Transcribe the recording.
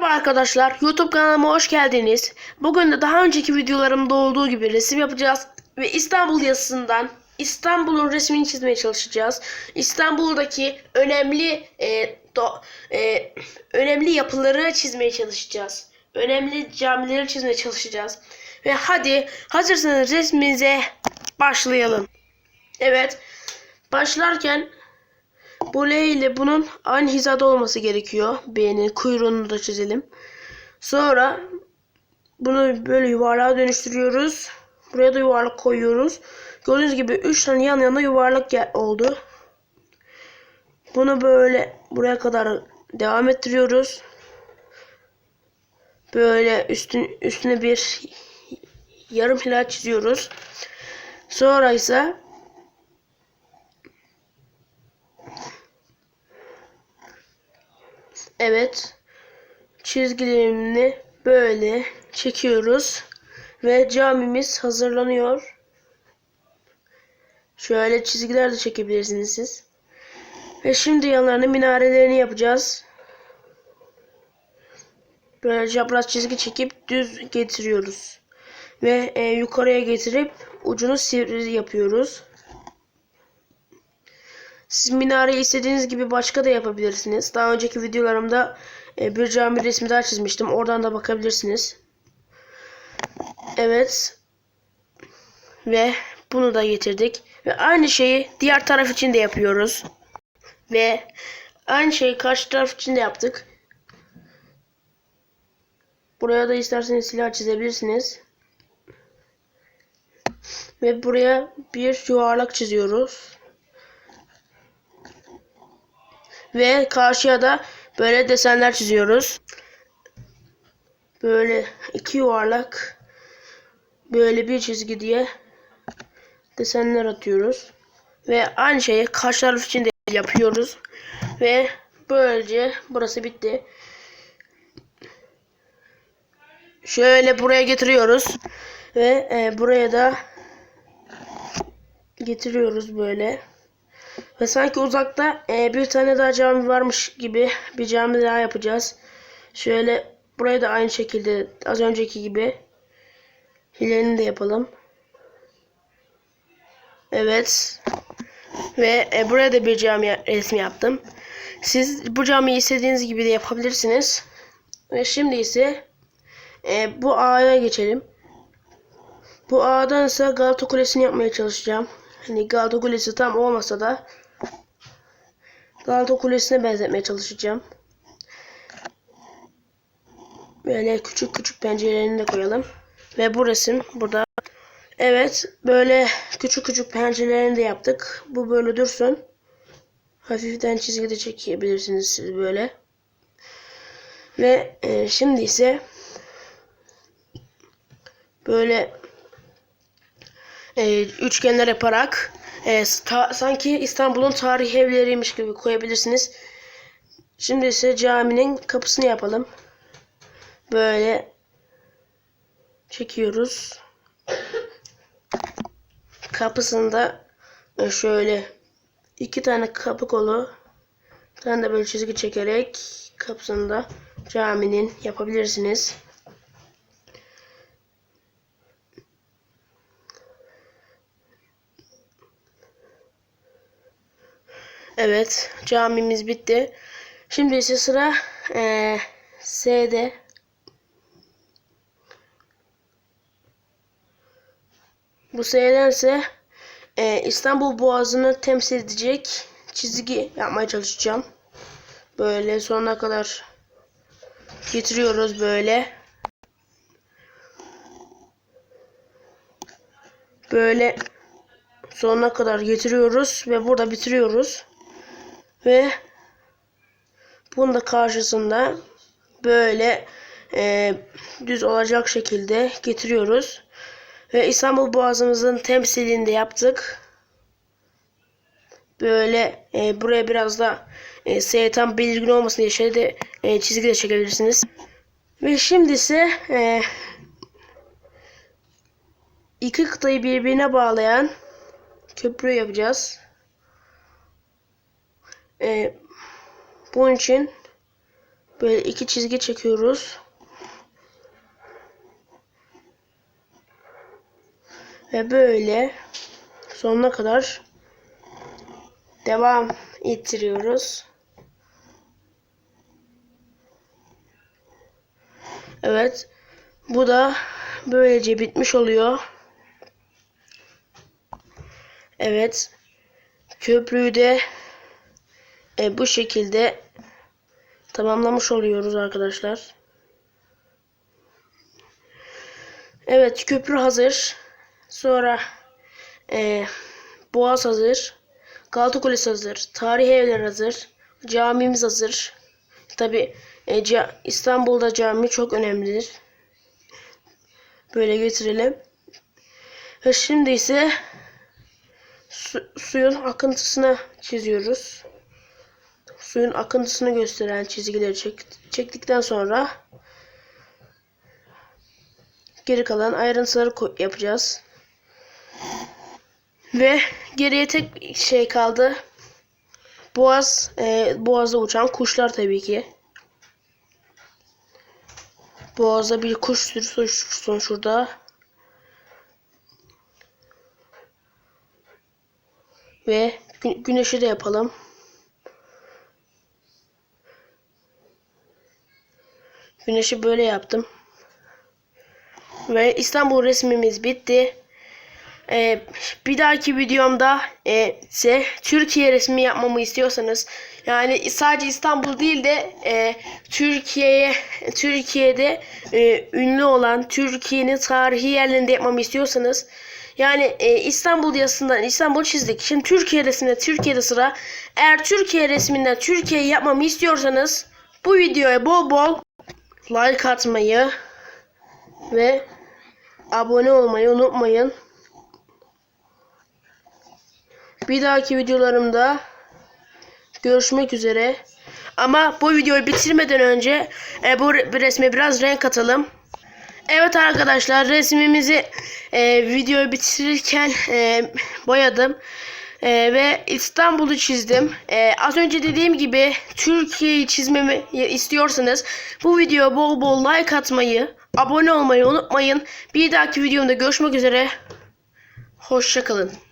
Merhaba arkadaşlar, YouTube kanalıma hoş geldiniz. Bugün de daha önceki videolarımda olduğu gibi resim yapacağız ve İstanbul yazısından İstanbul'un resmini çizmeye çalışacağız. İstanbul'daki önemli e, do- e, önemli yapıları çizmeye çalışacağız. Önemli camileri çizmeye çalışacağız. Ve hadi hazırsanız resmimize başlayalım. Evet, başlarken bu L ile bunun aynı hizada olması gerekiyor. B'nin kuyruğunu da çizelim. Sonra bunu böyle yuvarlığa dönüştürüyoruz. Buraya da yuvarlak koyuyoruz. Gördüğünüz gibi 3 tane yan yana yuvarlak oldu. Bunu böyle buraya kadar devam ettiriyoruz. Böyle üstün, üstüne bir yarım hilal çiziyoruz. Sonra ise Evet. Çizgilerini böyle çekiyoruz. Ve camimiz hazırlanıyor. Şöyle çizgiler de çekebilirsiniz siz. Ve şimdi yanlarına minarelerini yapacağız. Böyle çapraz çizgi çekip düz getiriyoruz. Ve e, yukarıya getirip ucunu sivri yapıyoruz. Siz minareyi istediğiniz gibi başka da yapabilirsiniz. Daha önceki videolarımda e, bir cami resmi daha çizmiştim. Oradan da bakabilirsiniz. Evet. Ve bunu da getirdik. Ve aynı şeyi diğer taraf için de yapıyoruz. Ve aynı şeyi karşı taraf için de yaptık. Buraya da isterseniz silah çizebilirsiniz. Ve buraya bir yuvarlak çiziyoruz. Ve karşıya da böyle desenler çiziyoruz. Böyle iki yuvarlak böyle bir çizgi diye desenler atıyoruz. Ve aynı şeyi karşı taraf için de yapıyoruz. Ve böylece burası bitti. Şöyle buraya getiriyoruz. Ve e, buraya da getiriyoruz böyle. Ve sanki uzakta e, bir tane daha cami varmış gibi bir cami daha yapacağız. Şöyle buraya da aynı şekilde az önceki gibi hileni de yapalım. Evet. Ve e, buraya da bir cami resmi yaptım. Siz bu camiyi istediğiniz gibi de yapabilirsiniz. Ve şimdi ise e, bu A'ya geçelim. Bu A'dan ise Galata Kulesi'ni yapmaya çalışacağım. Hani Galata Kulesi tam olmasa da Galata Kulesi'ne benzetmeye çalışacağım. Böyle küçük küçük pencerelerini de koyalım. Ve bu resim burada. Evet böyle küçük küçük pencerelerini de yaptık. Bu böyle dursun. Hafiften çizgi de çekebilirsiniz siz böyle. Ve e, şimdi ise böyle e, üçgenler yaparak e, ta- sanki İstanbul'un tarihi evleriymiş gibi koyabilirsiniz. Şimdi ise caminin kapısını yapalım. Böyle çekiyoruz. Kapısında şöyle iki tane kapı kolu bir tane de böyle çizgi çekerek kapısında caminin yapabilirsiniz. Evet, camimiz bitti. Şimdi ise sıra eee S'de. Bu S'den ise eee, İstanbul Boğazı'nı temsil edecek çizgi yapmaya çalışacağım. Böyle sonuna kadar getiriyoruz böyle. Böyle sonuna kadar getiriyoruz ve burada bitiriyoruz. Ve bunun da karşısında böyle e, düz olacak şekilde getiriyoruz. Ve İstanbul Boğazımızın temsilini de yaptık. Böyle e, buraya biraz da e, S tam belirgin olmasın diye şöyle e, çizgi de çekebilirsiniz. Ve şimdi ise e, iki kıtayı birbirine bağlayan köprü yapacağız. E, bunun için Böyle iki çizgi çekiyoruz. Ve böyle sonuna kadar devam ettiriyoruz. Evet. Bu da böylece bitmiş oluyor. Evet. Köprüyü de e, bu şekilde tamamlamış oluyoruz arkadaşlar. Evet köprü hazır. Sonra e, Boğaz hazır. Galata Kulesi hazır. Tarihi evler hazır. Camimiz hazır. Tabi e, ca- İstanbul'da cami çok önemlidir. Böyle getirelim. Ve şimdi ise su- suyun akıntısını çiziyoruz. Suyun akıntısını gösteren çizgileri çek- çektikten sonra geri kalan ayrıntıları yapacağız. Ve geriye tek şey kaldı. Boğaz, e, boğazda uçan kuşlar tabii ki. Boğazda bir kuş sürüsü uçsun şurada. Ve gü- güneşi de yapalım. Güneşi böyle yaptım. Ve İstanbul resmimiz bitti. Ee, bir dahaki videomda e, ise Türkiye resmi yapmamı istiyorsanız yani sadece İstanbul değil de e, Türkiye'ye Türkiye'de e, ünlü olan Türkiye'nin tarihi yerlerinde yapmamı istiyorsanız yani e, İstanbul yazısından İstanbul çizdik. Şimdi Türkiye resminde Türkiye'de sıra. Eğer Türkiye resminden Türkiye'yi yapmamı istiyorsanız bu videoya bol bol like atmayı ve abone olmayı unutmayın. Bir dahaki videolarımda görüşmek üzere. Ama bu videoyu bitirmeden önce e, bu re- resme biraz renk atalım. Evet arkadaşlar resmimizi e, videoyu bitirirken e, boyadım. E, ve İstanbul'u çizdim. E, az önce dediğim gibi Türkiye'yi çizmemi istiyorsanız bu videoya bol bol like atmayı, abone olmayı unutmayın. Bir dahaki videomda görüşmek üzere. Hoşçakalın.